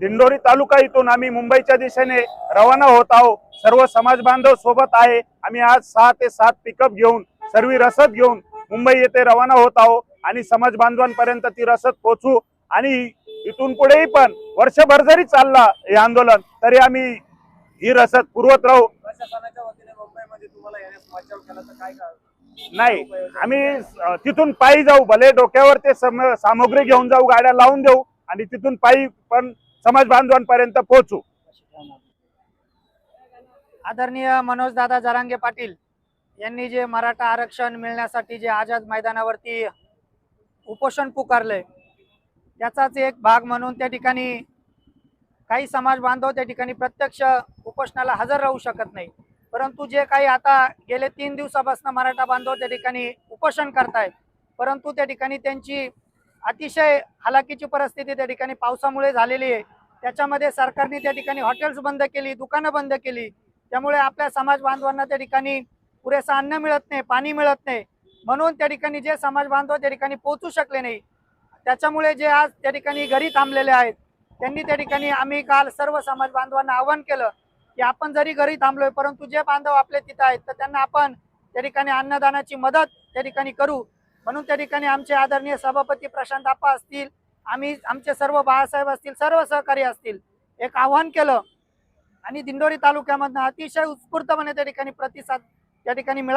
दिंडोरी तालुका इथून आम्ही मुंबईच्या दिशेने रवाना होत आहोत. सर्व समाज बांधव सोबत आहे. आम्ही आज सहा ते सात पिकअप घेऊन सर्व रसद घेऊन मुंबई येथे रवाना होत आहोत आणि समाज बांधवांपर्यंत ती रसद पोहोचू आणि इथून पुढेही पण वर्षभर जरी चालला हे आंदोलन तरी आम्ही ही रसद पुरवत राहू. नाही आम्ही तिथून पायी जाऊ. भले डोक्यावर ते सम- सामग्री घेऊन जाऊ गाड्या लावून देऊ आणि तिथून पायी पण समाज बांधवांपर्यंत पोहोचू. आदरणीय मनोजदादा जरांगे पाटील यांनी जे मराठा आरक्षण मिळण्यासाठी जे आझाद मैदानावरती उपोषण पुकारलंय त्याचाच एक भाग म्हणून त्या ठिकाणी काही समाज बांधव त्या ठिकाणी प्रत्यक्ष उपोषणाला हजर राहू शकत नाही. परंतु जे काही आता गेले तीन दिवसापासून मराठा बांधव त्या ठिकाणी उपोषण करतायत परंतु त्या ठिकाणी त्यांची अतिशय हालाकीची परिस्थिती त्या ठिकाणी पावसामुळे झालेली आहे. त्याच्यामध्ये सरकारने त्या ठिकाणी हॉटेल्स बंद केली दुकानं बंद केली. त्यामुळे आपल्या समाज बांधवांना त्या ठिकाणी पुरेसं अन्न मिळत नाही पाणी मिळत नाही. म्हणून त्या ठिकाणी जे समाज बांधव त्या ठिकाणी पोहोचू शकले नाही. त्याच्यामुळे जे आज त्या ठिकाणी घरी थांबलेले आहेत त्यांनी त्या ठिकाणी आम्ही काल सर्व समाज बांधवांना आवाहन केलं की आपण जरी घरी थांबलोय परंतु जे बांधव आपले तिथं आहेत तर त्यांना आपण त्या ठिकाणी अन्नदानाची मदत त्या ठिकाणी करू. म्हणून त्या ठिकाणी आमचे आदरणीय सभापती प्रशांत आप्पा असतील आम्ही आमचे सर्व बाळासाहेब असतील सर्व सहकारी असतील एक आव्हान केलं. आणि दिंडोरी तालुक्यामधनं अतिशय उत्स्फूर्तपणे त्या ठिकाणी प्रतिसाद त्या ठिकाणी मिळाला.